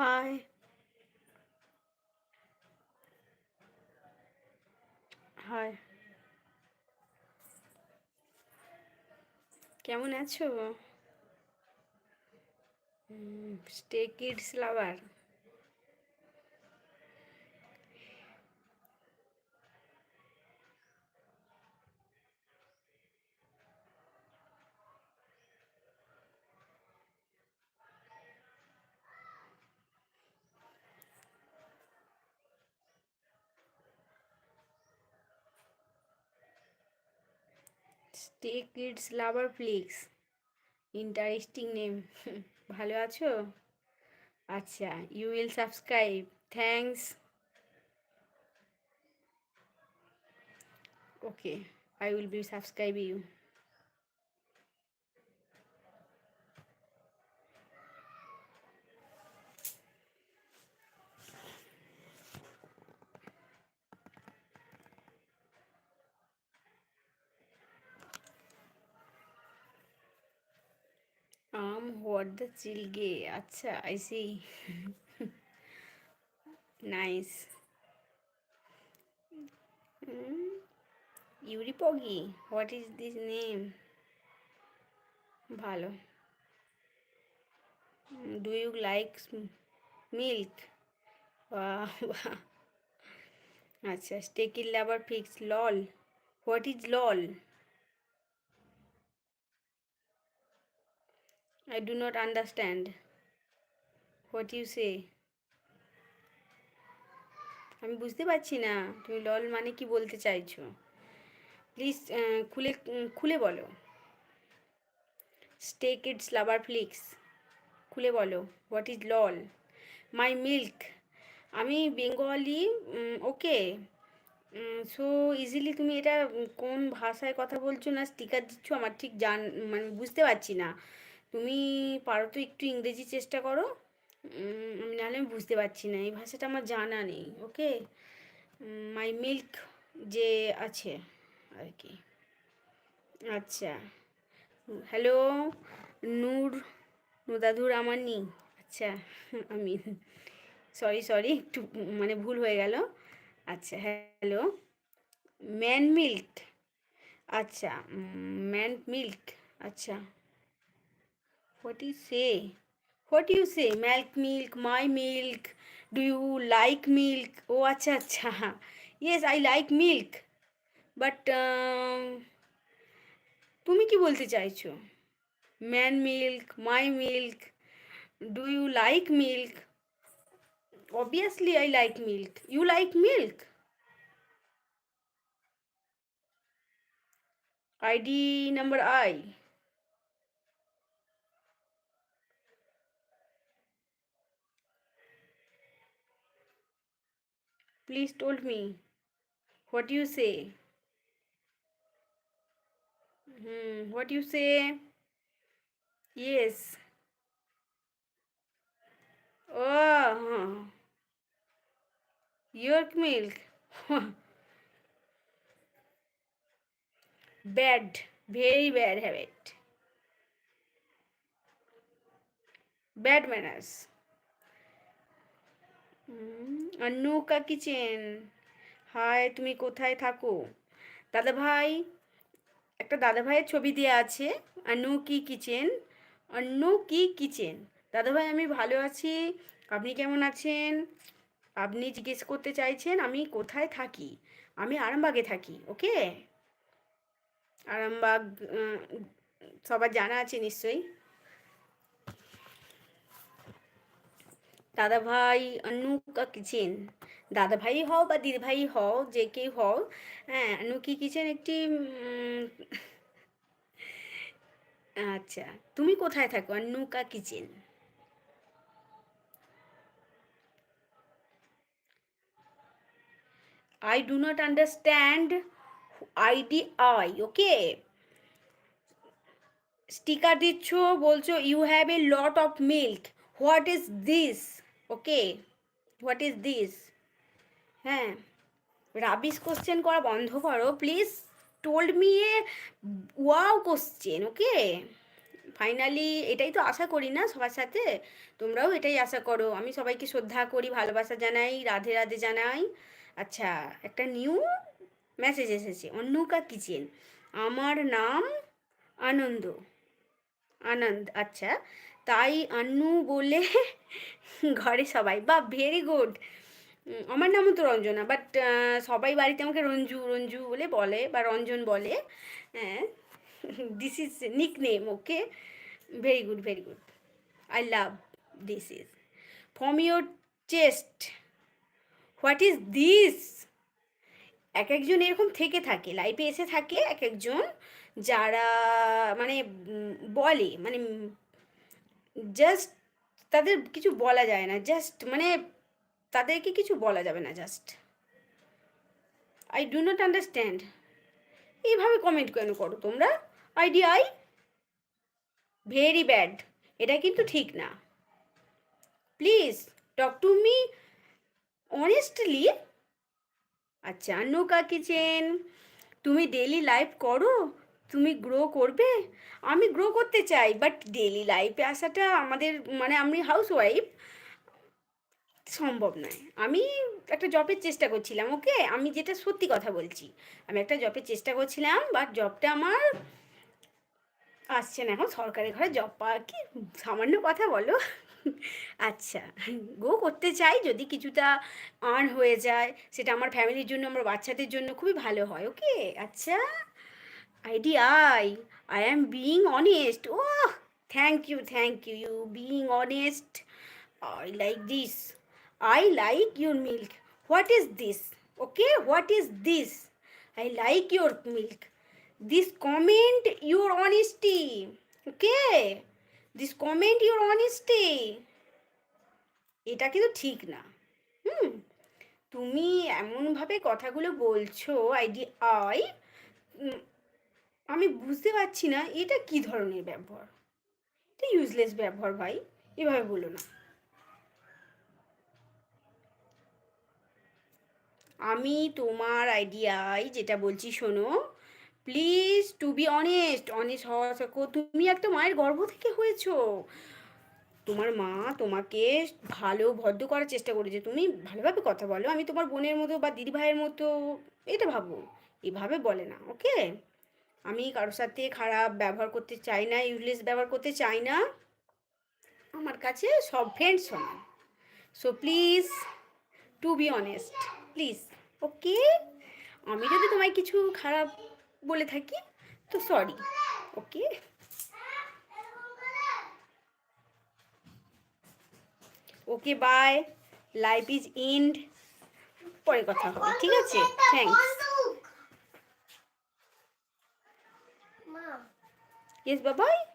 High hi কেমন আছো? Stay kids lover stay kids lover flix interesting name ভালো আছো? আচ্ছা you will subscribe thanks okay I will be subscribe you the চিলগে আচ্ছা I see nice ইউরিপগি what is this name ভালো do you like milk আচ্ছা স্টেকিল lover flix lol what is lol I do not understand what you say. আমি বুঝতে পারছি না। তুমি লল মানে কি বলতে চাইছো? প্লিজ খুলে খুলে বলো। স্টে কিডস লাভার ফ্লিক্স খুলে বলো what is lol my milk আমি বেঙ্গলি ওকে সো ইজিলি তুমি এটা কোন ভাষায় কথা বলছো না স্টিকার দিচ্ছ, আমার ঠিক জান মানে বুঝতে পারছি না। তুমি পারো তো একটু ইংরেজি চেষ্টা করো। আমি নাহলে আমি বুঝতে পারছি না, এই ভাষাটা আমার জানা নেই, ওকে? মাই মিল্ক যে আছে আর কি। আচ্ছা। হ্যালো নূর দাদুর আমার নি আচ্ছা আমি সরি সরি একটু মানে ভুল হয়ে গেল। আচ্ছা হ্যালো ম্যান মিল্ক আচ্ছা ম্যান মিল্ক আচ্ছা। What you say? What you say? Milk, milk, my milk. Do you like milk? Oh, acha, acha. Yes, I like milk. But তুমি কি বলতে চাইছো man milk my milk do you like milk obviously i like milk you like milk id number i Please told me. What do you say? Hmm, what do you say? Yes. Oh, York milk. bad, very bad habit. Bad manners. নৌকা kitchen. Hi তুমি কোথায় থাকো? দাদা ভাই একটা দাদা ভাইয়ের ছবি দেওয়া আছে আনু কি কিচেন? অন্য কি কিচেন? দাদা ভাই আমি ভালো আছি। আপনি কেমন আছেন? আপনি জিজ্ঞেস করতে চাইছেন আমি কোথায় থাকি? আমি আরামবাগে থাকি, ওকে? আরামবাগ সবার জানা আছে নিশ্চয়ই। দাদা ভাই অনুকা কিচেন। দাদা ভাই হও বা দিদি ভাই হও, যে কেউ হও হ্যাঁ অনুকি কিচেন একটি আচ্ছা তুমি কোথায় থাকো? অনুকা kitchen. I do not understand I okay sticker দিচ্ছ, বলছো you have a lot of milk what is this okay what is this হ্যাঁ রাবিস কোশ্চেন করা বন্ধ করো please told me a wow question okay finally এটাই তো আশা করি না সবার সাথে। তোমরাও এটাই আশা করো। আমি সবাইকে শ্রদ্ধা করি, ভালোবাসা জানাই, রাধে রাধে জানাই। আচ্ছা একটা নিউ মেসেজ এসেছে, অন্নুকা কিচেন। আমার নাম আনন্দ। আনন্দ আচ্ছা। তাই আন্নু বলে ঘরে সবাই বা ভেরি গুড আমার নামও তো রঞ্জনা বাট সবাই বাড়িতে আমাকে রঞ্জু রঞ্জু বলে বলে বা রঞ্জন বলে। হ্যাঁ this is nickname okay very good very good I love this is from your chest what is this এক একজন এরকম থেকে থাকে লাইফে এসে থাকে এক একজন যারা মানে বলে মানে জাস্ট তাদের কিছু বলা যায় না জাস্ট মানে তাদেরকে কিছু বলা যাবে না just I do not understand এইভাবে কমেন্ট কেন করো তোমরা? আইডিয়াই ভেরি ব্যাড এটা কিন্তু ঠিক না। Please talk to me honestly আচ্ছা নৌকা কিচেন তুমি ডেলি লাইফ করো? তুমি গ্রো করবে? আমি গ্রো করতে চাই বাট ডেলি লাইফে আসাটা আমাদের মানে আমি হাউস ওয়াইফ সম্ভব নয়। আমি একটা জবের চেষ্টা করছিলাম ওকে আমি যেটা সত্যি কথা বলছি, আমি একটা জবের চেষ্টা করছিলাম বাট জবটা আমার আসছে না। এখন সরকারি ঘরে জব পাওয়া কি? সামান্য কথা বলো। আচ্ছা গো করতে চাই যদি কিছুটা আর্ন হয়ে যায়, সেটা আমার ফ্যামিলির জন্য, আমার বাচ্চাদের জন্য খুবই ভালো হয় ওকে আচ্ছা। ID I am being honest oh thank you thank you you being honest I like this I like your milk what is this okay what is this I like your milk this comment, your honesty. Okay, this comment, your honesty. এটা কিন্তু ঠিক না। হুম, তুমি এমনভাবে কথাগুলো বলছো ID I আমি বুঝতে পারছি না এটা কি ধরনের ব্যবহার। এটা ইউজলেস ব্যবহার ভাই, এভাবে বলো না। আমি তোমার আইডিয়ায় যেটা বলছি শোনো please to be honest honest হওয়া শেখো তুমি একটা মায়ের গর্ভ থেকে হয়েছো। তোমার মা তোমাকে ভালো ভদ্র করার চেষ্টা করেছে, তুমি ভালোভাবে কথা বলো, আমি তোমার বোনের মতো বা দিদি ভাইয়ের মতো, এটা ভাবো, এভাবে বলে না ওকে আমি কারোর সাথে খারাপ ব্যবহার করতে চাই না ইউজলেস ব্যবহার করতে চাই না। আমার কাছে সব ফ্রেন্ডস সমান। So please to be honest please okay আমি যদি তোমায় কিছু খারাপ বলে থাকি, তো sorry okay okay bye life is end পরে কথা হবে, ঠিক আছে? Thanks Yes, bye-bye.